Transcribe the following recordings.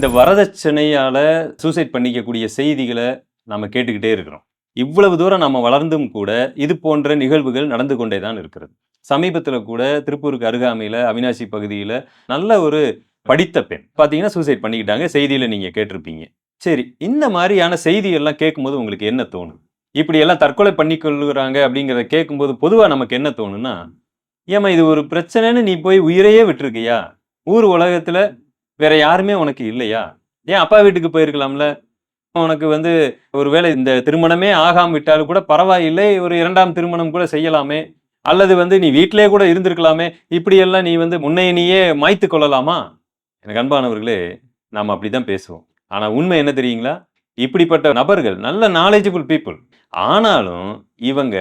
இந்த வரதட்சணையால் சூசைட் பண்ணிக்கக்கூடிய செய்திகளை நம்ம கேட்டுக்கிட்டே இருக்கிறோம். இவ்வளவு தூரம் நம்ம வளர்ந்தும் கூட இது போன்ற நிகழ்வுகள் நடந்து கொண்டே தான் இருக்கிறது. சமீபத்தில் கூட திருப்பூருக்கு அருகாமையில் அவினாசி பகுதியில் நல்ல ஒரு படித்த பெண் பார்த்தீங்கன்னா சூசைட் பண்ணிக்கிட்டாங்க. செய்தியில் நீங்கள் கேட்டிருப்பீங்க. சரி இந்த மாதிரியான செய்திகள்லாம் கேட்கும்போது உங்களுக்கு என்ன தோணும் இப்படி எல்லாம் தற்கொலை பண்ணிக்கொள்ளுறாங்க அப்படிங்கிறத கேட்கும்போது பொதுவாக நமக்கு என்ன தோணுன்னா ஏமா இது ஒரு பிரச்சனைன்னு நீ போய் உயிரையே விட்டுருக்கியா? ஊர் உலகத்தில் வேற யாருமே உனக்கு இல்லையா? ஏன் அப்பா வீட்டுக்கு போயிருக்கலாம்ல? உனக்கு வந்து ஒருவேளை இந்த திருமணமே ஆகாம விட்டாலும் கூட பரவாயில்லை ஒரு இரண்டாம் திருமணம் கூட செய்யலாமே. அல்லது வந்து நீ வீட்டிலே கூட இருந்திருக்கலாமே. இப்படியெல்லாம் நீ வந்து முன்னைய நீயே மாய்த்து கொள்ளலாமா? எனக்கு அன்பானவர்களே நாம் அப்படி தான் பேசுவோம். ஆனால் உண்மை என்ன தெரியுங்களா? இப்படிப்பட்ட நபர்கள் நல்ல நாலேஜபிள் பீப்புள் ஆனாலும் இவங்க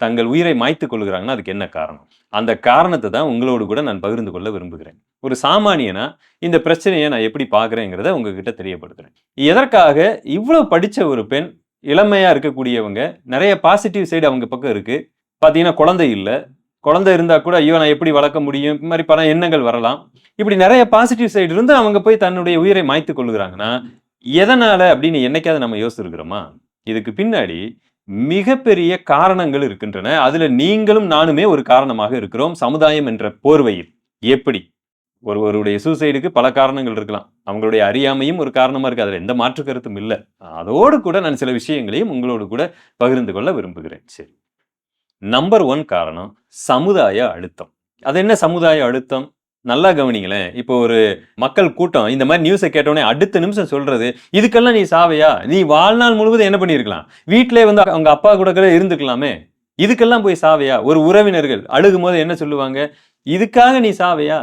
தங்கள் உயிரை மாய்த்து கொள்கிறாங்கன்னா அதுக்கு என்ன காரணம்? அந்த காரணத்தை தான் உங்களோடு கூட நான் பகிர்ந்து கொள்ள விரும்புகிறேன். ஒரு சாமானியனா இந்த பிரச்சனையை நான் எப்படி பார்க்குறேங்கிறத உங்ககிட்ட தெரியப்படுத்துறேன். எதற்காக இவ்வளோ படித்த ஒரு பெண் இளமையாக இருக்கக்கூடியவங்க நிறைய பாசிட்டிவ் சைடு அவங்க பக்கம் இருக்குது பார்த்தீங்கன்னா குழந்தை இல்லை. குழந்தை இருந்தால் கூட ஐயோ நான் எப்படி வளர்க்க முடியும்? இந்த மாதிரி பல எண்ணங்கள் வரலாம். இப்படி நிறைய பாசிட்டிவ் சைடு இருந்து அவங்க போய் தன்னுடைய உயிரை மாய்த்து கொள்கிறாங்கன்னா எதனால் அப்படின்னு என்னைக்காவது நம்ம யோசிச்சிருக்கிறோமா? இதுக்கு பின்னாடி மிகப்பெரிய காரணங்கள் இருக்கின்றன. அதில் நீங்களும் நானுமே ஒரு காரணமாக இருக்கிறோம். சமுதாயம் என்ற போர்வையில். எப்படி? ஒருவருடைய சூசைடுக்கு பல காரணங்கள் இருக்கலாம். அவங்களுடைய அறியாமையும் ஒரு காரணமாக இருக்குது அதில் எந்த மாற்று கருத்தும் இல்லை. அதோடு கூட நான் சில விஷயங்களையும் உங்களோடு கூட பகிர்ந்து கொள்ள விரும்புகிறேன். சரி. நம்பர் ஒன் காரணம் சமுதாய அழுத்தம். அது என்ன சமுதாய அழுத்தம்? நல்லா கவனிங்களேன். இப்போ ஒரு மக்கள் கூட்டம் இந்த மாதிரி நியூஸை கேட்டோடனே அடுத்த நிமிஷம் சொல்றது இதுக்கெல்லாம் நீ சாவையா? நீ வாழ்நாள் முழுவதும் என்ன பண்ணியிருக்கலாம்? வீட்டிலே வந்து அவங்க அப்பா கூட கூட இருந்துக்கலாமே? இதுக்கெல்லாம் போய் சாவையா? ஒரு உறவினர்கள் அழுகும் போது என்ன சொல்லுவாங்க? இதுக்காக நீ சாவையா?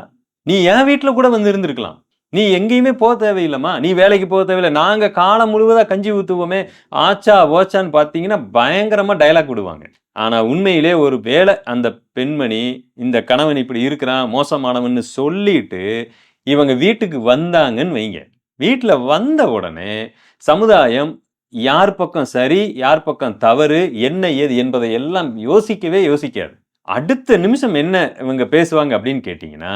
நீ என் வீட்டில் கூட வந்து இருந்திருக்கலாம். நீ எங்கேயுமே போக தேவையில்லைம்மா. நீ வேலைக்கு போக தேவையில்லை. நாங்கள் காலம் முழுவதாக கஞ்சி ஊற்றுவோமே ஆச்சா ஓச்சான்னு பார்த்தீங்கன்னா பயங்கரமாக டைலாக் விடுவாங்க. ஆனால் உண்மையிலே ஒரு வேளை அந்த பெண்மணி இந்த கணவன் இப்படி இருக்கிறான் மோசமானவன்னு சொல்லிட்டு இவங்க வீட்டுக்கு வந்தாங்கன்னு வைங்க. வீட்டில் வந்த உடனே சமுதாயம் யார் பக்கம் சரி யார் பக்கம் தவறு என்ன ஏது என்பதை எல்லாம் யோசிக்கவே யோசிக்காது. அடுத்த நிமிஷம் என்ன இவங்க பேசுவாங்க அப்படின்னு கேட்டிங்கன்னா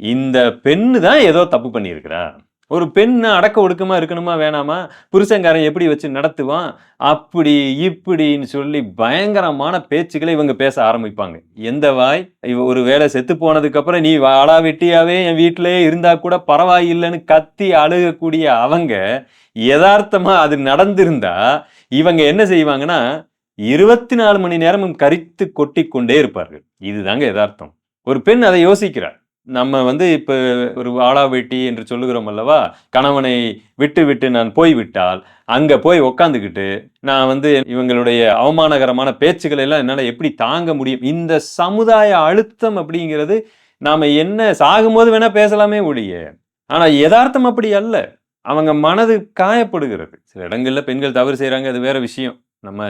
இந்த பெண்ணு தான் ஏதோ தப்பு பண்ணியிருக்கிறா. ஒரு பெண்ணு அடக்க ஒடுக்கமா இருக்கணுமா வேணாமா? புருஷங்காரன் எப்படி வச்சு நடத்துவான்? அப்படி இப்படின்னு சொல்லி பயங்கரமான பேச்சுக்களை இவங்க பேச ஆரம்பிப்பாங்க. எந்த வாய்? இவ ஒரு வேலை செத்து போனதுக்கு அப்புறம் நீ வாடா வெட்டியாவே என் வீட்டிலேயே இருந்தா கூட பரவாயில்லைன்னு கத்தி அழுகக்கூடிய அவங்க யதார்த்தமா அது நடந்திருந்தா இவங்க என்ன செய்வாங்கன்னா இருபத்தி நாலு மணி நேரமும் கரித்து கொட்டி கொண்டே இருப்பார்கள். இதுதாங்க யதார்த்தம். ஒரு பெண் அதை யோசிக்கிறார் நம்ம வந்து இப்போ ஒரு ஆளா வெட்டி என்று சொல்லுகிறோம் அல்லவா? கணவனை விட்டு விட்டு நான் போய்விட்டால் அங்கே போய் உக்காந்துக்கிட்டு நான் வந்து இவங்களுடைய அவமானகரமான பேச்சுக்களை எல்லாம் என்னால் எப்படி தாங்க முடியும்? இந்த சமுதாய அழுத்தம் அப்படிங்கிறது நாம் என்ன சாகும்போது வேணால் பேசலாமே ஒழிய ஆனால் யதார்த்தம் அப்படி அல்ல. அவங்க மனது காயப்படுகிறது. சில இடங்களில் பெண்கள் தவறு செய்கிறாங்க அது வேற விஷயம். நம்ம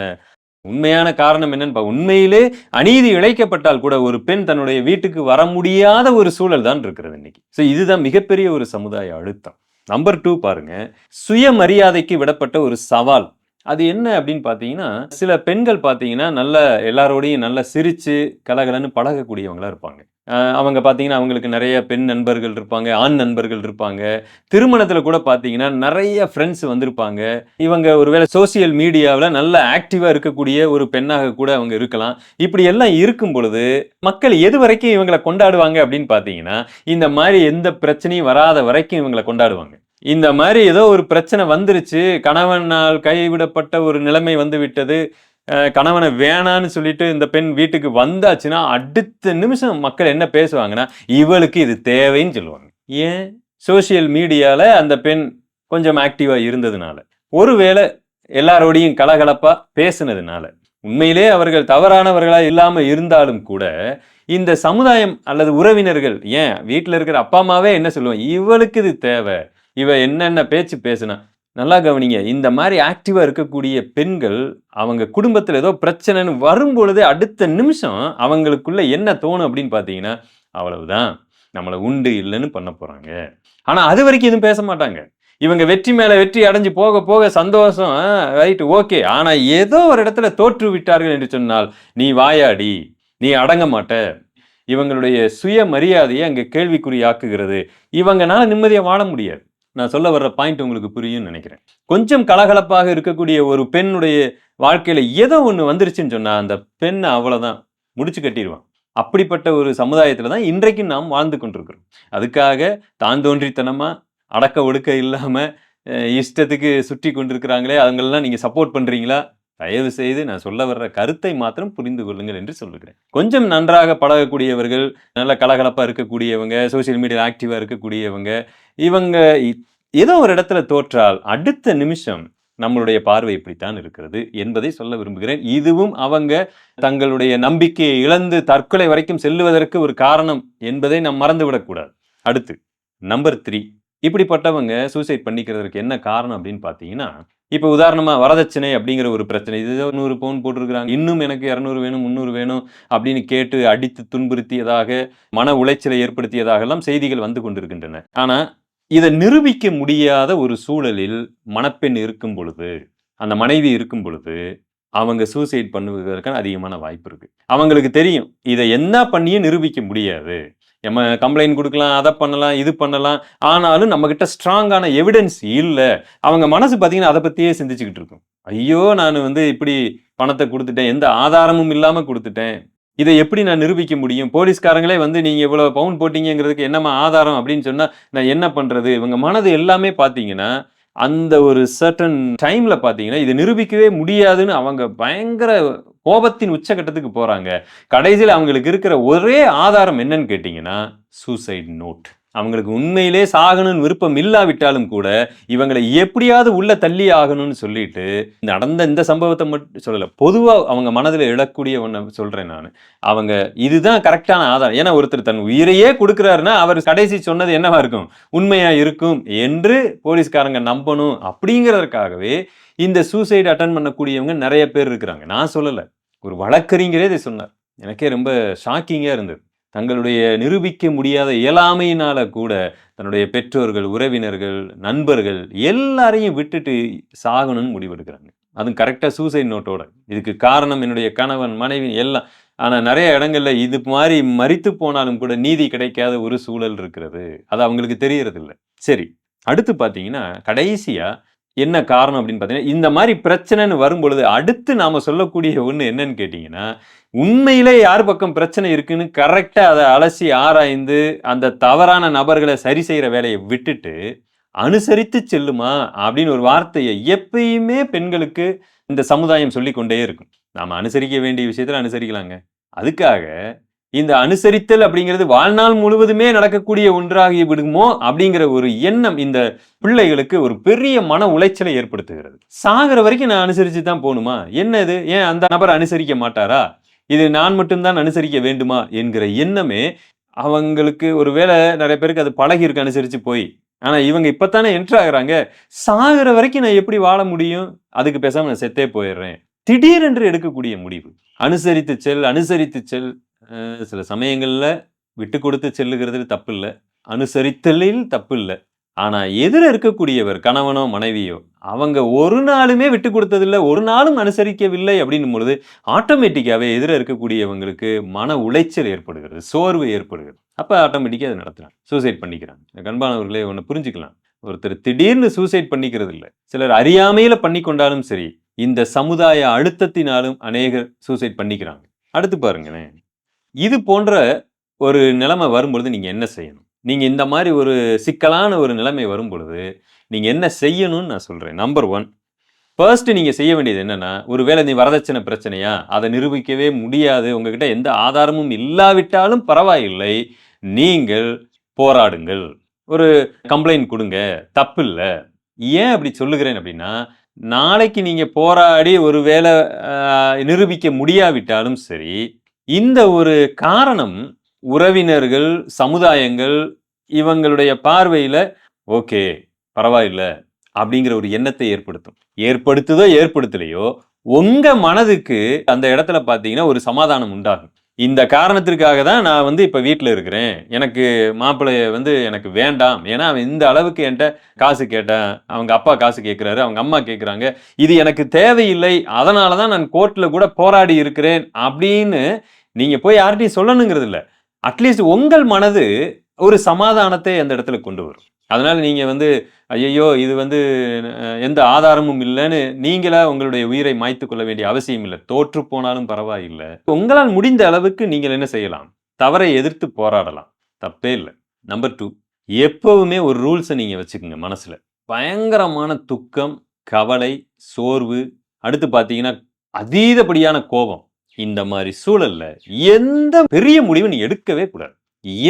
உண்மையான காரணம் என்னன்னு பா- உண்மையிலே அநீதி இழைக்கப்பட்டால் கூட ஒரு பெண் தன்னுடைய வீட்டுக்கு வர முடியாத ஒரு சூழல் தான் இருக்கிறது இன்னைக்கு. ஸோ இதுதான் மிகப்பெரிய ஒரு சமுதாய அழுத்தம். நம்பர் டூ பாருங்க. சுயமரியாதைக்கு விடப்பட்ட ஒரு சவால். அது என்ன அப்படின்னு பார்த்தீங்கன்னா சில பெண்கள் பார்த்தீங்கன்னா நல்ல எல்லாரோடையும் நல்லா சிரித்து கலகலன்னு பழகக்கூடியவங்களா இருப்பாங்க. அவங்க பார்த்தீங்கன்னா அவங்களுக்கு நிறைய பெண் நண்பர்கள் இருப்பாங்க ஆண் நண்பர்கள் இருப்பாங்க. திருமணத்தில் கூட பார்த்தீங்கன்னா நிறைய ஃப்ரெண்ட்ஸ் வந்திருப்பாங்க. இவங்க ஒருவேளை சோசியல் மீடியாவில் நல்ல ஆக்டிவாக இருக்கக்கூடிய ஒரு பெண்ணாக கூட அவங்க இருக்கலாம். இப்படி எல்லாம் இருக்கும் பொழுது மக்கள் எது வரைக்கும் இவங்களை கொண்டாடுவாங்க அப்படின்னு பார்த்தீங்கன்னா இந்த மாதிரி எந்த பிரச்சனையும் வராத வரைக்கும் இவங்களை கொண்டாடுவாங்க. இந்த மாதிரி ஏதோ ஒரு பிரச்சனை வந்துருச்சு. கணவனால் கைவிடப்பட்ட ஒரு நிலைமை வந்து விட்டது. கணவனை வேணான்னு சொல்லிட்டு இந்த பெண் வீட்டுக்கு வந்தாச்சுன்னா அடுத்த நிமிஷம் மக்கள் என்ன பேசுவாங்கன்னா இவளுக்கு இது தேவைன்னு சொல்லுவாங்க. ஏன்? சோஷியல் மீடியாவில் அந்த பெண் கொஞ்சம் ஆக்டிவாக இருந்ததுனால. ஒருவேளை எல்லாரோடையும் கலகலப்பாக பேசுனதுனால. உண்மையிலே அவர்கள் தவறானவர்களாக இல்லாமல் இருந்தாலும் கூட இந்த சமுதாயம் அல்லது உறவினர்கள் ஏன்? வீட்டில் இருக்கிற அப்பா அம்மாவே என்ன சொல்லுவோம் இவளுக்கு இது தேவை. இவ என்னென்ன பேச்சு பேசுனா நல்லா கவனிங்க இந்த மாதிரி ஆக்டிவாக இருக்கக்கூடிய பெண்கள் அவங்க குடும்பத்தில் ஏதோ பிரச்சனைன்னு வரும்பொழுது அடுத்த நிமிஷம் அவங்களுக்குள்ள என்ன தோணும் அப்படின்னு பார்த்தீங்கன்னா அவ்வளவுதான். நம்மளை உண்டு இல்லைன்னு பண்ண போகிறாங்க ஆனால் அது வரைக்கும் எதுவும் பேச மாட்டாங்க. இவங்க வெற்றி மேலே வெற்றி அடைஞ்சு போக போக சந்தோஷம் ரைட்டு ஓகே ஆனால் ஏதோ ஒரு இடத்துல தோற்று விட்டார்கள் என்று சொன்னால் நீ வாயாடி நீ அடங்க மாட்ட. இவங்களுடைய சுய மரியாதையை அங்க கேள்விக்குறியாக்குகிறது. இவங்கனால நிம்மதியாக வாழ முடியாது. நான் சொல்ல வர்ற பாயிண்ட் உங்களுக்கு புரியும்னு நினைக்கிறேன். கொஞ்சம் கலகலப்பாக இருக்கக்கூடிய ஒரு பெண்ணுடைய வாழ்க்கையில் ஏதோ ஒன்று வந்துருச்சுன்னு சொன்னால் அந்த பெண்ணை அவ்வளோதான் முடிச்சு கட்டிடுவான். அப்படிப்பட்ட ஒரு சமுதாயத்தில் தான் இன்றைக்கு நாம் வாழ்ந்து கொண்டிருக்கிறோம். அதுக்காக தான் தோன்றித்தனமாக அடக்க ஒடுக்க இல்லாமல் இஷ்டத்துக்கு சுற்றி கொண்டிருக்கிறாங்களே அவங்களெல்லாம் நீங்கள் சப்போர்ட் பண்ணுறீங்களா தயவு செய்து நான் சொல்ல வர்ற கருத்தை மாத்திரம் புரிந்து கொள்ளுங்கள் என்று சொல்லுகிறேன். கொஞ்சம் நன்றாக பழகக்கூடியவர்கள் நல்ல கலகலப்பாக இருக்கக்கூடியவங்க சோஷியல் மீடியா ஆக்டிவாக இருக்கக்கூடியவங்க இவங்க ஏதோ ஒரு இடத்துல தோற்றால் அடுத்த நிமிஷம் நம்மளுடைய பார்வை இப்படித்தான் இருக்கிறது என்பதை சொல்ல விரும்புகிறேன். இதுவும் அவங்க தங்களுடைய நம்பிக்கையை இழந்து தற்கொலை வரைக்கும் செல்லுவதற்கு ஒரு காரணம் என்பதை நாம் மறந்து விடக்கூடாது அடுத்து நம்பர் த்ரீ இப்படிப்பட்டவங்க சூசைட் பண்ணிக்கிறதுக்கு என்ன காரணம் அப்படின்னு பார்த்தீங்கன்னா இப்போ உதாரணமாக வரதட்சணை அப்படிங்கிற ஒரு பிரச்சனை. இது நூறு பவுன் போட்டிருக்கிறாங்க. இன்னும் எனக்கு இரநூறு வேணும் முந்நூறு வேணும் அப்படின்னு கேட்டு அடித்து துன்புறுத்தியதாக மன உளைச்சலை ஏற்படுத்தியதாக எல்லாம் செய்திகள் வந்து கொண்டிருக்கின்றன. ஆனால் இதை நிரூபிக்க முடியாத ஒரு சூழலில் மணப்பெண் இருக்கும் பொழுது அந்த மனைவி இருக்கும் பொழுது அவங்க சூசைட் பண்ணுவதற்கான அதிகமான வாய்ப்பு இருக்கு. அவங்களுக்கு தெரியும் இதை என்ன பண்ணியும் நிரூபிக்க முடியாது. நம்ம கம்ப்ளைண்ட் கொடுக்கலாம் அதை பண்ணலாம் இது பண்ணலாம். ஆனாலும் நம்மக்கிட்ட ஸ்ட்ராங்கான எவிடன்ஸ் இல்லை. அவங்க மனசு பார்த்தீங்கன்னா அதை பற்றியே சிந்திச்சுக்கிட்டு இருக்கும். ஐயோ நான் வந்து இப்படி பணத்தை கொடுத்துட்டேன் எந்த ஆதாரமும் இல்லாமல் கொடுத்துட்டேன். இதை எப்படி நான் நிரூபிக்க முடியும்? போலீஸ்காரங்களே வந்து நீங்கள் இவ்வளோ பவுன் போட்டீங்கிறதுக்கு என்னம்மா ஆதாரம் அப்படின்னு சொன்னால் நான் என்ன பண்ணுறது இவங்க மனது எல்லாமே பார்த்தீங்கன்னா அந்த ஒரு சர்டன் டைமில் பார்த்தீங்கன்னா இதை நிரூபிக்கவே முடியாதுன்னு அவங்க பயங்கர கோபத்தின் உச்சகட்டத்துக்கு போகிறாங்க கடைசியில் அவங்களுக்கு இருக்கிற ஒரே ஆதாரம் என்னன்னு கேட்டிங்கன்னா சூசைட் நோட் அவங்களுக்கு உண்மையிலே சாகணும்னு விருப்பம் இல்லாவிட்டாலும் கூட இவங்களை எப்படியாவது உள்ள தள்ளி ஆகணும்னு சொல்லிட்டு நடந்த இந்த சம்பவத்தை மட்டும் சொல்லலை பொதுவாக அவங்க மனதில் எழக்கூடிய ஒன்று சொல்கிறேன் நான். அவங்க இதுதான் கரெக்டான ஆதாரம். ஏன்னா ஒருத்தர் தன் உயிரையே கொடுக்குறாருன்னா அவர் கடைசி சொன்னது என்னவா இருக்கும்? உண்மையாக இருக்கும் என்று போலீஸ்காரங்க நம்பணும் அப்படிங்கிறதுக்காகவே இந்த சூசைடு அட்டன் பண்ணக்கூடியவங்க நிறைய பேர் இருக்கிறாங்க. நான் சொல்லலை. ஒரு வழக்கறிஞரே இதை சொன்னார். எனக்கே ரொம்ப ஷாக்கிங்காக இருந்தது. தங்களுடைய நிரூபிக்க முடியாத இயலாமையினால கூட தன்னுடைய பெற்றோர்கள் உறவினர்கள் நண்பர்கள் எல்லாரையும் விட்டுட்டு சாகணும்னு முடிவெடுக்கிறாங்க. அதுவும் கரெக்டாக சூசைட் நோட்டோட இதுக்கு காரணம் என்னுடைய கணவன் மனைவி எல்லாம். ஆனால் நிறைய இடங்களில் இது மாதிரி மறித்து போனாலும் கூட நீதி கிடைக்காத ஒரு சூழல் இருக்கிறது. அது அவங்களுக்கு தெரியறதில்ல. சரி அடுத்து பார்த்தீங்கன்னா கடைசியாக என்ன காரணம் அப்படின்னு பார்த்தீங்கன்னா இந்த மாதிரி பிரச்சனைன்னு வரும்பொழுது அடுத்து நாம் சொல்லக்கூடிய ஒன்று என்னன்னு கேட்டிங்கன்னா உண்மையிலே யார் பக்கம் பிரச்சனை இருக்குன்னு கரெக்டாக அதை அலசி ஆராய்ந்து அந்த தவறான நபர்களை சரி செய்கிற வேலையை விட்டுட்டு அனுசரித்து செல்லுமா அப்படின்னு ஒரு வார்த்தையை எப்பயுமே பெண்களுக்கு இந்த சமுதாயம் சொல்லி கொண்டே இருக்கும். நாம் அனுசரிக்க வேண்டிய விஷயத்தில் அனுசரிக்கலாங்க. அதுக்காக இந்த அனுசரித்தல் அப்படிங்கிறது வாழ்நாள் முழுவதுமே நடக்கக்கூடிய ஒன்றாகி விடுமோ அப்படிங்கிற ஒரு எண்ணம் இந்த பிள்ளைகளுக்கு ஒரு பெரிய மன உளைச்சலை ஏற்படுத்துகிறது. சாகிற வரைக்கும் நான் அனுசரிச்சு தான் போகணுமா? என்ன இது ஏன் அந்த நபர் அனுசரிக்க மாட்டாரா? இது நான் மட்டும்தான் அனுசரிக்க வேண்டுமா? என்கிற எண்ணமே அவங்களுக்கு ஒரு வேலை நிறைய பேருக்கு அது பழகி இருக்கு அனுசரிச்சு போய். ஆனால் இவங்க இப்பத்தானே என்ட்ரு ஆகுறாங்க. சாகிற வரைக்கும் நான் எப்படி வாழ முடியும்? அதுக்கு பேசாமல் நான் செத்தே போயிடுறேன். திடீரென்று எடுக்கக்கூடிய முடிவு. அனுசரித்து செல் அனுசரித்து செல். சில சமயங்களில் விட்டு கொடுத்து செல்லுகிறது தப்பு இல்லை அனுசரித்தலில் தப்பு இல்லை ஆனால் எதிர இருக்கக்கூடியவர் கணவனோ மனைவியோ அவங்க ஒரு நாளுமே விட்டு கொடுத்ததில்லை ஒரு நாளும் அனுசரிக்கவில்லை அப்படின்னும் பொழுது ஆட்டோமேட்டிக்காகவே எதிர இருக்கக்கூடியவங்களுக்கு மன உளைச்சல் ஏற்படுகிறது சோர்வு ஏற்படுகிறது. அப்போ ஆட்டோமேட்டிக்காக அதை நடத்துகிறான் சூசைட் பண்ணிக்கிறாங்க. கண்பானவர்களே ஒன்று புரிஞ்சுக்கலாம். ஒருத்தர் திடீர்னு சூசைட் பண்ணிக்கிறது இல்லை சிலர் அறியாமையில் பண்ணி கொண்டாலும் சரி இந்த சமுதாய அழுத்தத்தினாலும் அநேகர் சூசைட் பண்ணிக்கிறாங்க. அடுத்து பாருங்களேன். இது போன்ற ஒரு நிலைமை வரும்பொழுது நீங்கள் என்ன செய்யணும்? நீங்கள் இந்த மாதிரி ஒரு சிக்கலான ஒரு நிலைமை வரும்பொழுது நீங்கள் என்ன செய்யணும்னு நான் சொல்கிறேன் நம்பர் ஒன் ஃபர்ஸ்ட் நீங்கள் செய்ய வேண்டியது என்னென்னா ஒருவேளை நீ வரதட்சணை பிரச்சனையா? அதை நிரூபிக்கவே முடியாது. உங்ககிட்ட எந்த ஆதாரமும் இல்லாவிட்டாலும் பரவாயில்லை. நீங்கள் போராடுங்கள். ஒரு கம்ப்ளைண்ட் கொடுங்க. தப்பு இல்லை ஏன் அப்படி சொல்லுகிறேன் அப்படின்னா நாளைக்கு நீங்கள் போராடி ஒருவேளை வேளை நிரூபிக்க முடியாவிட்டாலும் சரி இந்த ஒரு காரணம் உறவினர்கள் சமுதாயங்கள் இவங்களுடைய பார்வையில ஓகே பரவாயில்ல அப்படிங்கிற ஒரு எண்ணத்தை ஏற்படுத்தும். ஏற்படுத்துதோ ஏற்படுத்தலையோ உங்க மனதுக்கு அந்த இடத்துல பார்த்தீங்கன்னா ஒரு சமாதானம் உண்டாகும். இந்த காரணத்திற்காக தான் நான் வந்து இப்போ வீட்டில் இருக்கிறேன். எனக்கு மாப்பிள்ளைய வந்து எனக்கு வேண்டாம். ஏன்னா அவன் இந்த அளவுக்கு என்கிட்ட காசு கேட்டேன் அவங்க அப்பா காசு கேட்குறாரு அவங்க அம்மா கேட்குறாங்க இது எனக்கு தேவையில்லை. அதனால தான் நான் கோர்ட்டில் கூட போராடி இருக்கிறேன் அப்படின்னு நீங்கள் போய் யார்கிட்டையும் சொல்லணுங்கிறது இல்லை. அட்லீஸ்ட் உங்கள் மனது ஒரு சமாதானத்தை அந்த இடத்துல கொண்டு வரும். அதனால் நீங்கள் வந்து ஐயையோ இது வந்து எந்த ஆதாரமும் இல்லைன்னு நீங்களா உங்களுடைய உயிரை மாய்த்து கொள்ள வேண்டிய அவசியம் இல்லை. தோற்று போனாலும் பரவாயில்லை. உங்களால் முடிந்த அளவுக்கு நீங்கள் என்ன செய்யலாம்? தவறை எதிர்த்து போராடலாம். தப்பே இல்லை. நம்பர் டூ எப்போவுமே ஒரு ரூல்ஸை நீங்கள் வச்சுக்கோங்க மனசில். பயங்கரமான துக்கம் கவலை சோர்வு அடுத்து பார்த்தீங்கன்னா அதீதப்படியான கோபம் இந்த மாதிரி சூழல்ல எந்த பெரிய முடிவும் நீ எடுக்கவே கூடாது.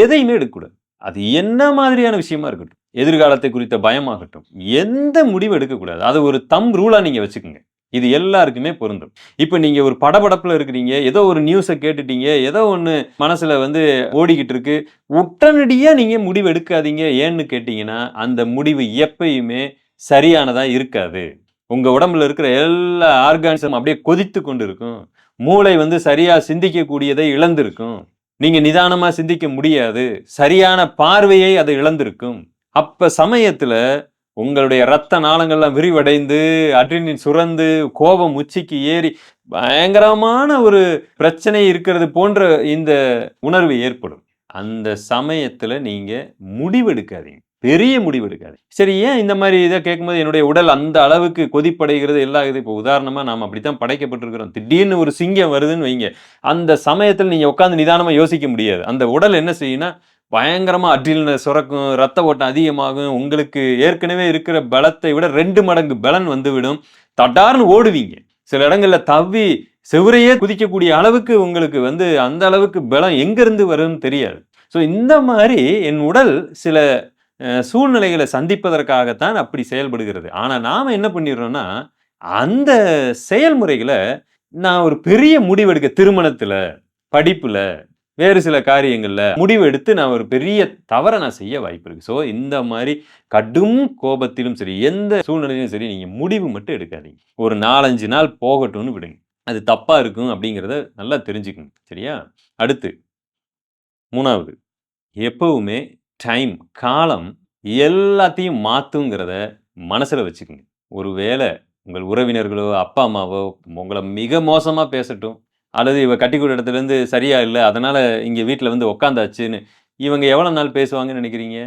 எதையுமே எடுக்கக்கூடாது. அது என்ன மாதிரியான விஷயமா இருக்கட்டும் எதிர்காலத்தை குறித்த பயமாகட்டும் எந்த முடிவு எடுக்கக்கூடாது. அது ஒரு தம் ரூலாக நீங்கள் வச்சுக்கோங்க. இது எல்லாருக்குமே பொருந்தும். இப்போ நீங்கள் ஒரு படபடப்பில் இருக்கிறீங்க ஏதோ ஒரு நியூஸை கேட்டுட்டீங்க ஏதோ ஒன்று மனசில் வந்து ஓடிக்கிட்டு இருக்கு உடனடியாக நீங்கள் முடிவு எடுக்காதீங்க ஏன்னு கேட்டிங்கன்னா அந்த முடிவு எப்பயுமே சரியானதாக இருக்காது. உங்கள் உடம்புல இருக்கிற எல்லா ஆர்கானிசமும் அப்படியே கொதித்து கொண்டு இருக்கும் மூளை வந்து சரியாக சிந்திக்கக்கூடியதை இழந்திருக்கும். நீங்க நிதானமா சிந்திக்க முடியாது. சரியான பார்வையை அது இழந்திருக்கும். அப்ப சமயத்துல உங்களுடைய ரத்த நாளங்கள்லாம் விரிவடைந்து அட்ரினின் சுரந்து கோபம் உச்சிக்கு ஏறி பயங்கரமான ஒரு பிரச்சனை இருக்கிறது போன்ற இந்த உணர்வு ஏற்படும். அந்த சமயத்துல நீங்க முடிவெடுக்காதீங்க. பெரிய முடிவு எடுக்காது சரி ஏன் இந்த மாதிரி இதை கேட்கும்போது என்னுடைய உடல் அந்த அளவுக்கு கொதிப்படைகிறது எல்லா இது? இப்போ உதாரணமாக நாம் அப்படித்தான் படைக்கப்பட்டிருக்கிறோம். திடீர்னு ஒரு சிங்கம் வருதுன்னு வைங்க. அந்த சமயத்தில் நீங்கள் உட்காந்து நிதானமாக யோசிக்க முடியாது. அந்த உடல் என்ன செய்யும்னா பயங்கரமாக அட்ரில் சுரக்கும் ரத்த ஓட்டம் அதிகமாகும் உங்களுக்கு ஏற்கனவே இருக்கிற பலத்தை விட ரெண்டு மடங்கு பலன் வந்துவிடும். தட்டார்னு ஓடுவீங்க. சில இடங்களில் தவ்வி செவுரையே குதிக்கக்கூடிய அளவுக்கு உங்களுக்கு வந்து அந்த அளவுக்கு பலம் எங்கேருந்து வரும்னு தெரியாது. ஸோ இந்த மாதிரி என் உடல் சில சூழ்நிலைகளை சந்திப்பதற்காகத்தான் அப்படி செயல்படுகிறது. ஆனால் நாம் என்ன பண்ணிடுறோம்னா அந்த செயல்முறைகளை நான் ஒரு பெரிய முடிவெடுக்க திருமணத்தில் படிப்பில் வேறு சில காரியங்களில் முடிவு எடுத்து நான் ஒரு பெரிய தவறை நான் செய்ய வாய்ப்பு இருக்குது ஸோ இந்த மாதிரி கடும் கோபத்திலும் சரி எந்த சூழ்நிலையிலும் சரி நீங்கள் முடிவு மட்டும் எடுக்காதீங்க. ஒரு நாலஞ்சு நாள் போகட்டும்னு விடுங்க. அது தப்பாக இருக்கும் அப்படிங்கிறத நல்லா தெரிஞ்சுக்கணும். சரியா? அடுத்து மூணாவது எப்பவுமே டைம் காலம் எல்லாத்தையும் மாற்றுங்கிறத மனசில் வச்சுக்கோங்க. ஒருவேளை உங்கள் உறவினர்களோ அப்பா அம்மாவோ உங்களை மிக மோசமாக பேசட்டும் அல்லது இவ கட்டி கொடுத்த இடத்துல இருந்து சரியா இல்லை அதனால் இங்கே வீட்டில் வந்து உக்காந்தாச்சுன்னு இவங்க எவ்வளோ நாள் பேசுவாங்கன்னு நினைக்கிறீங்க?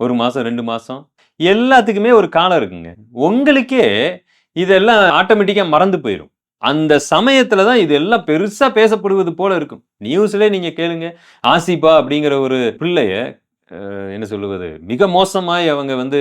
ஒரு மாதம் ரெண்டு மாதம் எல்லாத்துக்குமே ஒரு காலம் இருக்குங்க. உங்களுக்கே இதெல்லாம் ஆட்டோமேட்டிக்காக மறந்து போயிடும் அந்த சமயத்தில் தான் இது எல்லாம் பெருசாக பேசப்படுவது போல இருக்கும். நியூஸ்லேயே நீங்கள் கேளுங்க ஆசிபா அப்படிங்கிற ஒரு பிள்ளைய என்ன சொல்லுவது? மிக மோசமாய் அவங்க வந்து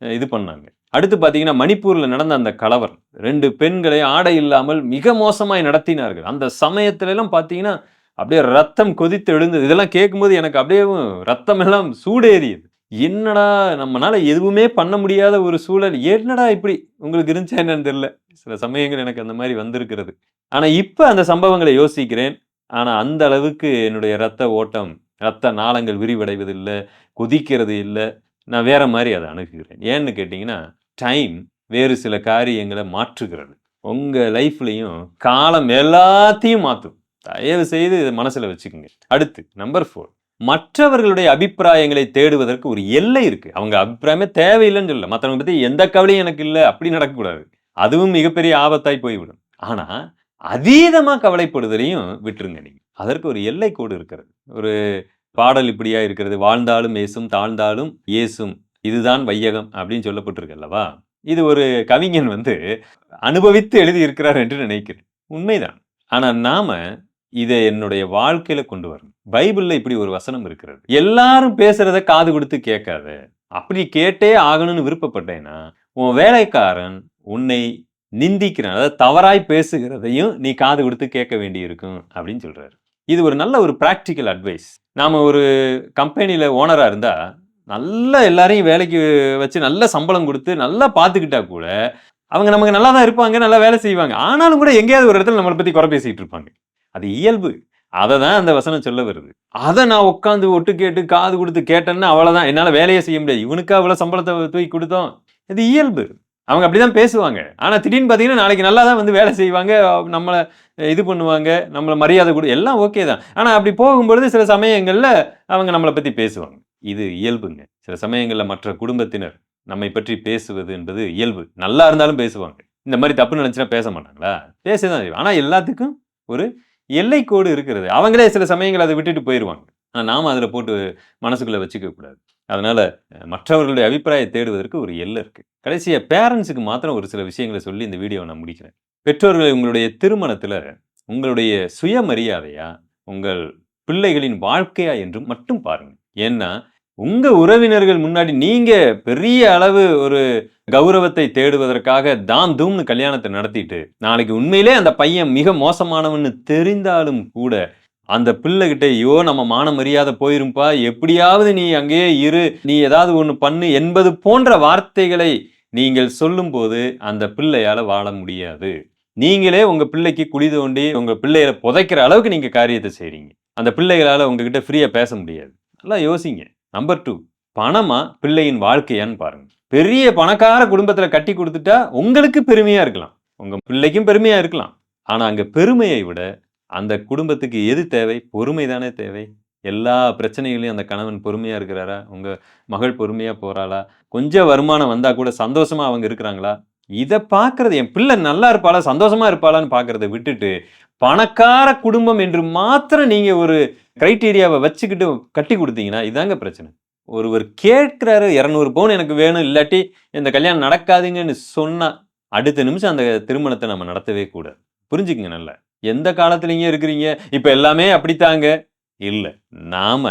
இது பண்ணாங்க. அடுத்து பார்த்தீங்கன்னா மணிப்பூரில் நடந்த அந்த கலவரம். ரெண்டு பெண்களை ஆடை இல்லாமல் மிக மோசமாய் நடத்தினார்கள். அந்த சமயத்துலலாம் பார்த்தீங்கன்னா அப்படியே ரத்தம் கொதித்து எழுந்தது. இதெல்லாம் கேட்கும்போது எனக்கு அப்படியே ரத்தம் எல்லாம் சூடேறியது. என்னடா நம்மளால எதுவுமே பண்ண முடியாத ஒரு சூழல். என்னடா இப்படி? உங்களுக்கு இருந்துச்சா என்னன்னு தெரியல. சில சமயங்கள் எனக்கு அந்த மாதிரி வந்திருக்கிறது. ஆனால் இப்போ அந்த சம்பவங்களை யோசிக்கிறேன். ஆனால் அந்த அளவுக்கு என்னுடைய ரத்த ஓட்டம் ரத்த நாளங்கள் விரிவடைவது இல்லை கொதிக்கிறது இல்லை. நான் வேற மாதிரி அதை அணுகுகிறேன். ஏன்னு கேட்டிங்கன்னா டைம் வேறு சில காரியங்களை மாற்றுகிறது. உங்கள் லைஃப்லையும் காலம் எல்லாத்தையும் மாற்றும். தயவு செய்து இதை மனசில் வச்சுக்கோங்க. அடுத்து நம்பர் ஃபோர் மற்றவர்களுடைய அபிப்பிராயங்களை தேடுவதற்கு ஒரு எல்லை இருக்கு. அவங்க அபிப்பிராயமே தேவையில்லைன்னு சொல்லல. மற்றவங்க பற்றி எந்த கவலையும் எனக்கு இல்லை. அப்படி நடக்கக்கூடாது. அதுவும் மிகப்பெரிய ஆபத்தாய் போய்விடும். ஆனால் அதீதமாக கவலைப்படுதலையும் விட்டுருங்க நீங்கள் அதற்கு ஒரு எல்லை கோடு இருக்கிறது. ஒரு பாடல் இப்படியா இருக்கிறது? வாழ்ந்தாலும் ஏசும் தாழ்ந்தாலும் ஏசும். இதுதான் வையகம் அப்படின்னு சொல்லப்பட்டிருக்கு அல்லவா? இது ஒரு கவிஞன் வந்து அனுபவித்து எழுதி இருக்கிறார் என்று நினைக்கிறேன். உண்மைதான். ஆனால் நாம இதை என்னுடைய வாழ்க்கையில கொண்டு வரணும். பைபிளில் இப்படி ஒரு வசனம் இருக்கிறது. எல்லாரும் பேசுறத காது கொடுத்து கேட்காத. அப்படி கேட்டே ஆகணும்னு விருப்பப்பட்டேன்னா உன் வேலைக்காரன் உன்னை நிந்திக்கிறான். அதாவது தவறாய் பேசுகிறதையும் நீ காது கொடுத்து கேட்க வேண்டியிருக்கும் அப்படின்னு சொல்றாரு. இது ஒரு நல்ல ஒரு ப்ராக்டிக்கல் அட்வைஸ் நாம் ஒரு கம்பெனியில் ஓனராக இருந்தால் நல்லா எல்லாரையும் வேலைக்கு வச்சு நல்ல சம்பளம் கொடுத்து நல்லா பார்த்துக்கிட்டா கூட அவங்க நமக்கு நல்லா தான் இருப்பாங்க நல்லா வேலை செய்வாங்க. ஆனாலும் கூட எங்கேயாவது ஒரு இடத்துல நம்மளை பற்றி குறை பேசிகிட்டு இருப்பாங்க. அது இயல்பு. அதை தான் அந்த வசனம் சொல்ல வருது. அதை நான் உட்காந்து ஒட்டு கேட்டு காது கொடுத்து கேட்டேன்னா அவ்வளோதான் என்னால் வேலையே செய்ய முடியாது. இவனுக்கு அவ்வளோ சம்பளத்தை தூக்கி கொடுத்தோம்? இது இயல்பு. அவங்க அப்படி தான் பேசுவாங்க. ஆனால் திடீர்னு பார்த்தீங்கன்னா நாளைக்கு நல்லா தான் வந்து வேலை செய்வாங்க நம்மளை இது பண்ணுவாங்க நம்மளை மரியாதை கொடு எல்லாம் ஓகே தான். ஆனால் அப்படி போகும்பொழுது சில சமயங்களில் அவங்க நம்மளை பற்றி பேசுவாங்க. இது இயல்புங்க. சில சமயங்களில் மற்ற குடும்பத்தினர் நம்மை பற்றி பேசுவது என்பது இயல்பு. நல்லா இருந்தாலும் பேசுவாங்க. இந்த மாதிரி தப்பு நினச்சின்னா பேச மாட்டாங்களா? பேச தான் ஆனால் எல்லாத்துக்கும் ஒரு எல்லை கோடு இருக்கிறது. அவங்களே சில சமயங்கள் அதை விட்டுட்டு போயிடுவாங்க ஆனால் நாம அதில் போட்டு மனசுக்குள்ளே வச்சுக்கக்கூடாது அதனால் மற்றவர்களுடைய அபிப்பிராயம் தேடுவதற்கு ஒரு எல்லை இருக்குது கடைசியாக பேரண்ட்ஸுக்கு மாத்திரம் ஒரு சில விஷயங்களை சொல்லி இந்த வீடியோவை நான் முடிக்கிறேன். பெற்றோர்கள் உங்களுடைய திருமணத்தில் உங்களுடைய சுயமரியாதையா உங்கள் பிள்ளைகளின் வாழ்க்கையா என்று மட்டும் பாருங்கள் ஏன்னா உங்கள் உறவினர்கள் முன்னாடி நீங்கள் பெரிய அளவு ஒரு கௌரவத்தை தேடுவதற்காக தாம் தூம்னு கல்யாணத்தை நடத்திட்டு நாளைக்கு உண்மையிலே அந்த பையன் மிக மோசமானவன்னு தெரிந்தாலும் கூட அந்த பிள்ளைகிட்ட ஐயோ நம்ம மான மரியாதை போயிருப்பா எப்படியாவது நீ அங்கேயே இரு நீ ஏதாவது ஒன்று பண்ணு என்பது போன்ற வார்த்தைகளை நீங்கள் சொல்லும்போது அந்த பிள்ளையால் வாழ முடியாது. நீங்களே உங்கள் பிள்ளைக்கு குழி தோண்டி உங்கள் பிள்ளைகளை புதைக்கிற அளவுக்கு நீங்கள் காரியத்தை செய்கிறீங்க அந்த பிள்ளைகளால் உங்ககிட்ட ஃப்ரீயாக பேச முடியாது. நல்லா யோசிங்க. நம்பர் டூ பணமா பிள்ளையின் வாழ்க்கையான்னு பாருங்க. பெரிய பணக்கார குடும்பத்தில் கட்டி கொடுத்துட்டா உங்களுக்கு பெருமையாக இருக்கலாம். உங்கள் பிள்ளைக்கும் பெருமையாக இருக்கலாம். ஆனால் அங்கே பெருமையை விட அந்த குடும்பத்துக்கு எது தேவை? பொறுமை தானே தேவை. எல்லா பிரச்சனைகளையும் அந்த கணவன் பொறுமையாக இருக்கிறாரா? உங்கள் மகள் பொறுமையாக போகிறாளா கொஞ்சம் வருமானம் வந்தால் கூட சந்தோஷமாக அவங்க இருக்கிறாங்களா? இதை பார்க்குறது என் பிள்ளை நல்லா இருப்பாளா? சந்தோஷமாக இருப்பாளான்னு பார்க்குறத விட்டுட்டு பணக்கார குடும்பம் என்று மாத்திரம் நீங்கள் ஒரு கிரைட்டீரியாவை வச்சுக்கிட்டு கட்டி கொடுத்தீங்கன்னா இதாங்க பிரச்சனை. ஒருவர் கேட்குறாரு இரநூறு பவுன் எனக்கு வேணும் இல்லாட்டி இந்த கல்யாணம் நடக்காதுங்கன்னு சொன்னால் அடுத்த நிமிஷம் அந்த திருமணத்தை நம்ம நடத்தவே கூடாது. புரிஞ்சுக்குங்க நல்லா. எந்த காலத்துலங்க இருக்கிறீங்க? இப்போ எல்லாமே அப்படித்தாங்க. இல்லை நாம்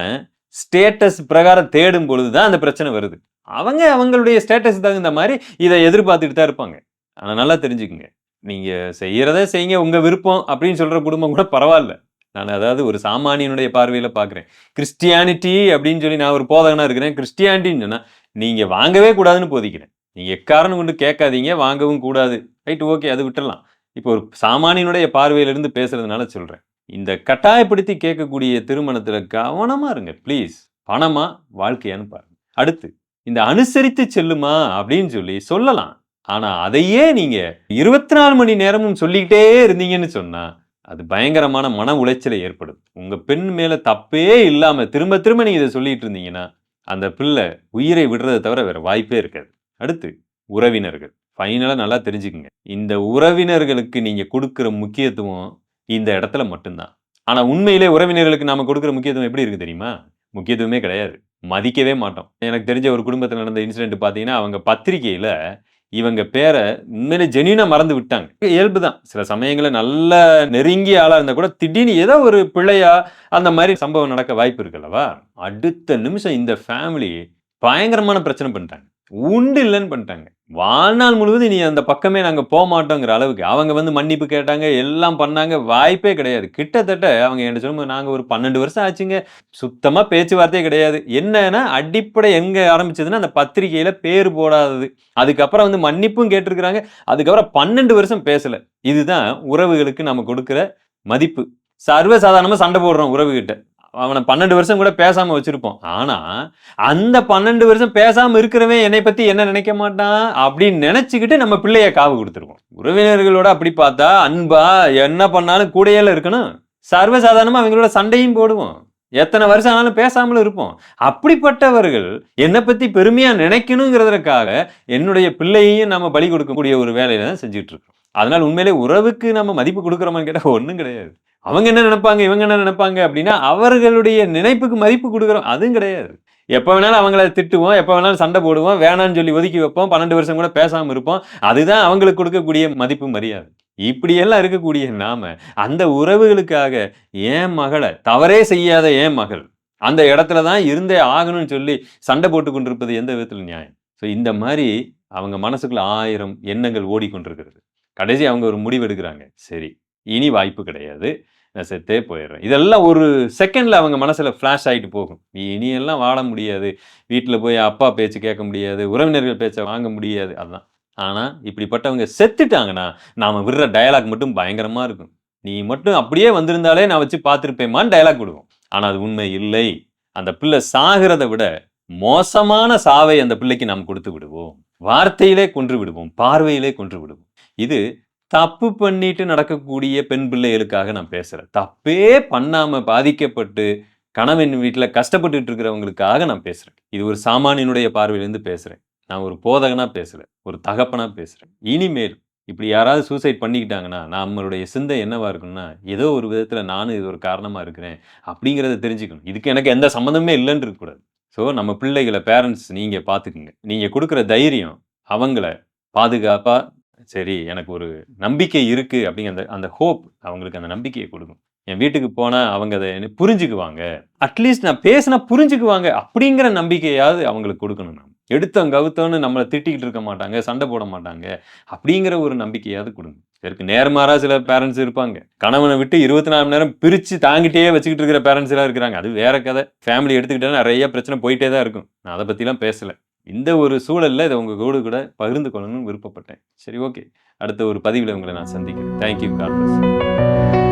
ஸ்டேட்டஸ் பிரகாரம் தேடும் பொழுது தான் அந்த பிரச்சனை வருது. அவங்க அவங்களுடைய ஸ்டேட்டஸ் தகுந்த மாதிரி இதை எதிர்பார்த்துட்டு தான் இருப்பாங்க. ஆனால் நல்லா தெரிஞ்சுக்குங்க. நீங்கள் செய்கிறத செய்யுங்க உங்கள் விருப்பம் அப்படின்னு சொல்கிற குடும்பம் கூட பரவாயில்ல. நான் அதாவது ஒரு சாமானியனுடைய பார்வையில் பார்க்குறேன். கிறிஸ்டியானிட்டி அப்படின்னு சொல்லி நான் ஒரு போதகனாக இருக்கிறேன். கிறிஸ்டியானிட்டின்னு சொன்னால் நீங்கள் வாங்கவே கூடாதுன்னு போதிக்கிறேன். நீங்கள் எக்காரணம் கொண்டு கேட்காதீங்க வாங்கவும் கூடாது. ரைட் ஓகே அது விட்டுடலாம் இப்போ ஒரு சாமானியனுடைய பார்வையிலிருந்து பேசுறதுனால சொல்றேன். இந்த கட்டாயப்படுத்தி கேட்கக்கூடிய திருமணத்துல கவனமா இருங்க ப்ளீஸ் பணமா வாழ்க்கையான்னு பாருங்க. அடுத்து இந்த அனுசரித்து செல்லுமா அப்படின்னு சொல்லி சொல்லலாம். ஆனா அதையே நீங்க இருபத்தி நாலு மணி நேரமும் சொல்லிக்கிட்டே இருந்தீங்கன்னு சொன்னா அது பயங்கரமான மன உளைச்சலை ஏற்படும் உங்க பெண் மேல தப்பே இல்லாம திரும்ப திரும்ப நீங்க இதை சொல்லிட்டு இருந்தீங்கன்னா அந்த பிள்ளை உயிரை விடுறதை தவிர வேற வாய்ப்பே இருக்காது. அடுத்து உறவினர்கள். ஃபைனலாக நல்லா தெரிஞ்சுக்குங்க. இந்த உறவினர்களுக்கு நீங்கள் கொடுக்குற முக்கியத்துவம் இந்த இடத்துல மட்டும்தான். ஆனால் உண்மையிலே உறவினர்களுக்கு நாம் கொடுக்குற முக்கியத்துவம் எப்படி இருக்குது தெரியுமா? முக்கியத்துவமே கிடையாது. மதிக்கவே மாட்டோம். எனக்கு தெரிஞ்ச ஒரு குடும்பத்தில் நடந்த இன்சிடென்ட் பார்த்தீங்கன்னா அவங்க பத்திரிகையில் இவங்க பேரை உண்மையிலே ஜெனியூனாக மறந்து விட்டாங்க. இயல்பு தான். சில சமயங்களில் நல்ல நெருங்கிய ஆளாக இருந்தால் கூட திடீர்னு ஏதோ ஒரு பிள்ளையா அந்த மாதிரி சம்பவம் நடக்க வாய்ப்பு இருக்குல்லவா அடுத்த நிமிஷம் இந்த ஃபேமிலி பயங்கரமான பிரச்சனை பண்ணிட்டாங்க. உண்டு இல்லைன்னு பண்ணிட்டாங்க. வாழ்நாள் முழுவதும் நீ அந்த பக்கமே நாங்கள் போக மாட்டோங்கிற அளவுக்கு அவங்க வந்து மன்னிப்பு கேட்டாங்க எல்லாம் பண்ணாங்க வாய்ப்பே கிடையாது. கிட்டத்தட்ட அவங்க என்ன சொல்லும்போது நாங்கள் ஒரு பன்னெண்டு வருஷம் ஆச்சுங்க. சுத்தமாக பேச்சுவார்த்தையே கிடையாது. என்னன்னா அடிப்படை எங்கே ஆரம்பிச்சதுன்னா அந்த பத்திரிகையில் பேர் போடாதது. அதுக்கப்புறம் வந்து மன்னிப்பும் கேட்டிருக்கிறாங்க. அதுக்கப்புறம் பன்னெண்டு வருஷம் பேசலை. இதுதான் உறவுகளுக்கு நம்ம கொடுக்குற மதிப்பு. சர்வசாதாரணமாக சண்டை போடுறோம் உறவுகிட்ட. அவனை பன்னெண்டு வருஷம் கூட பேசாம வச்சிருப்போம். ஆனா அந்த பன்னெண்டு வருஷம் பேசாம இருக்கிறவன் என்னை பத்தி என்ன நினைக்க மாட்டான் அப்படின்னு நினைச்சுக்கிட்டு நம்ம பிள்ளைய காவு கொடுத்துருவோம் உறவினர்களோட அப்படி பார்த்தா அன்பா என்ன பண்ணாலும் கூடையில இருக்கணும். சர்வசாதாரணமா அவங்களோட சண்டையும் போடுவோம். எத்தனை வருஷம் ஆனாலும் பேசாமலும் இருப்போம். அப்படிப்பட்டவர்கள் என்னை பத்தி பெருமையா நினைக்கணுங்கிறதுக்காக என்னுடைய பிள்ளையையும் நம்ம பலி கொடுக்கக்கூடிய ஒரு வேலையில தான் செஞ்சுட்டு இருக்கோம். அதனால் உண்மையிலே உறவுக்கு நம்ம மதிப்பு கொடுக்குறோமான்னு கேட்டால் ஒன்றும் கிடையாது. அவங்க என்ன நினைப்பாங்க இவங்க என்ன நினைப்பாங்க அப்படின்னா அவர்களுடைய நினைப்புக்கு மதிப்பு கொடுக்குறோம். அதுவும் கிடையாது. எப்போ வேணாலும் அவங்கள திட்டுவோம் எப்போ வேணாலும் சண்டை போடுவோம் வேணாம்னு சொல்லி ஒதுக்கி வைப்போம் பன்னெண்டு வருஷம் கூட பேசாமல் இருப்போம். அதுதான் அவங்களுக்கு கொடுக்கக்கூடிய மதிப்பு மரியாதை. இப்படியெல்லாம் இருக்கக்கூடிய நாம அந்த உறவுகளுக்காக ஏன் மகளை தவறே செய்யாத ஏன் மகள் அந்த இடத்துல தான் இருந்தே ஆகணும்னு சொல்லி சண்டை போட்டு கொண்டிருப்பது எந்த விதத்தில் நியாயம். ஸோ இந்த மாதிரி அவங்க மனசுக்குள்ள ஆயிரம் எண்ணங்கள் ஓடிக்கொண்டிருக்கிறது. கடைசி அவங்க ஒரு முடிவு எடுக்கிறாங்க. சரி இனி வாய்ப்பு கிடையாது. நான் செத்தே போயிடுறேன். இதெல்லாம் ஒரு செகண்டில் அவங்க மனசில் ஃப்ளாஷ் ஆகிட்டு போகும். இனியெல்லாம் வாழ முடியாது. வீட்டில் போய் அப்பா பேச்சு கேட்க முடியாது. உறவினர்கள் பேச்சை வாங்க முடியாது. அதுதான் ஆனால் இப்படிப்பட்டவங்க செத்துட்டாங்கன்னா நாம் விடுற டயலாக் மட்டும் பயங்கரமாக இருக்கும். நீ மட்டும் அப்படியே வந்திருந்தாலே நான் வச்சு பார்த்துருப்பேமான்னு டயலாக் விடுவோம். ஆனால் அது உண்மை இல்லை. அந்த பிள்ளை சாகிறத விட மோசமான சாவை அந்த பிள்ளைக்கு நாம் கொடுத்து விடுவோம். வார்த்தையிலே கொன்று விடுவோம். பார்வையிலே கொன்று விடுவோம். இது தப்பு பண்ணிட்டு நடக்கக்கூடிய பெண் பிள்ளைகளுக்காக நான் பேசுறேன். தப்பே பண்ணாம பாதிக்கப்பட்டு கணவன் வீட்டில் கஷ்டப்பட்டுட்டு இருக்கிறவங்களுக்காக நான் பேசுறேன். இது ஒரு சாமானியனுடைய பார்வையிலேருந்து பேசுறேன். நான் ஒரு போதகனா பேசுறேன். ஒரு தகப்பனா பேசுறேன். இனிமேல் இப்படி யாராவது சூசைட் பண்ணிக்கிட்டாங்கன்னா நம்மளுடைய சிந்தை என்னவா இருக்கும்னா ஏதோ ஒரு விதத்தில் நானும் இது ஒரு காரணமாக இருக்கிறேன் அப்படிங்கிறத தெரிஞ்சுக்கணும். இதுக்கு எனக்கு எந்த சம்மந்தமே இல்லைன்னு இருக்கக்கூடாது ஸோ நம்ம பிள்ளைகளை பேரண்ட்ஸ் நீங்கள் பார்த்துக்குங்க. நீங்கள் கொடுக்குற தைரியம் அவங்கள பாதுகாப்பாக சரி எனக்கு ஒரு நம்பிக்கை இருக்குது அப்படிங்கிற அந்த அந்த ஹோப் அவங்களுக்கு அந்த நம்பிக்கையை கொடுக்கும். என் வீட்டுக்கு போனால் அவங்க அதை என்ன புரிஞ்சுக்குவாங்க. அட்லீஸ்ட் நான் பேசினா புரிஞ்சுக்குவாங்க அப்படிங்கிற நம்பிக்கையாவது அவங்களுக்கு கொடுக்கணும் நம்ம எடுத்தோம் கவுத்தோன்னு நம்மளை திட்டிக்கிட்டு இருக்க மாட்டாங்க சண்டை போட மாட்டாங்க அப்படிங்கிற ஒரு நம்பிக்கையாவது கொடுங்க. இதற்கு நேர்மாறாக சில பேரண்ட்ஸ் இருப்பாங்க. கணவனை விட்டு இருபத்தி நாலு மணி நேரம் பிரித்து தாங்கிட்டே வச்சுக்கிட்டு இருக்கிற பேரண்ட்ஸ் எல்லாம் இருக்கிறாங்க. அது வேற கதை. ஃபேமிலி எடுத்துக்கிட்டா நிறைய பிரச்சனை போயிட்டே தான் இருக்கும். நான் அதை பற்றிலாம் பேசலை. இந்த ஒரு சூழலில் இதை உங்கள் கூட கூட பகிர்ந்து கொள்ளணும்னு விருப்பப்பட்டேன். சரி ஓகே. அடுத்த ஒரு பதிவில் உங்களை நான் சந்திக்கிறேன். Thank you God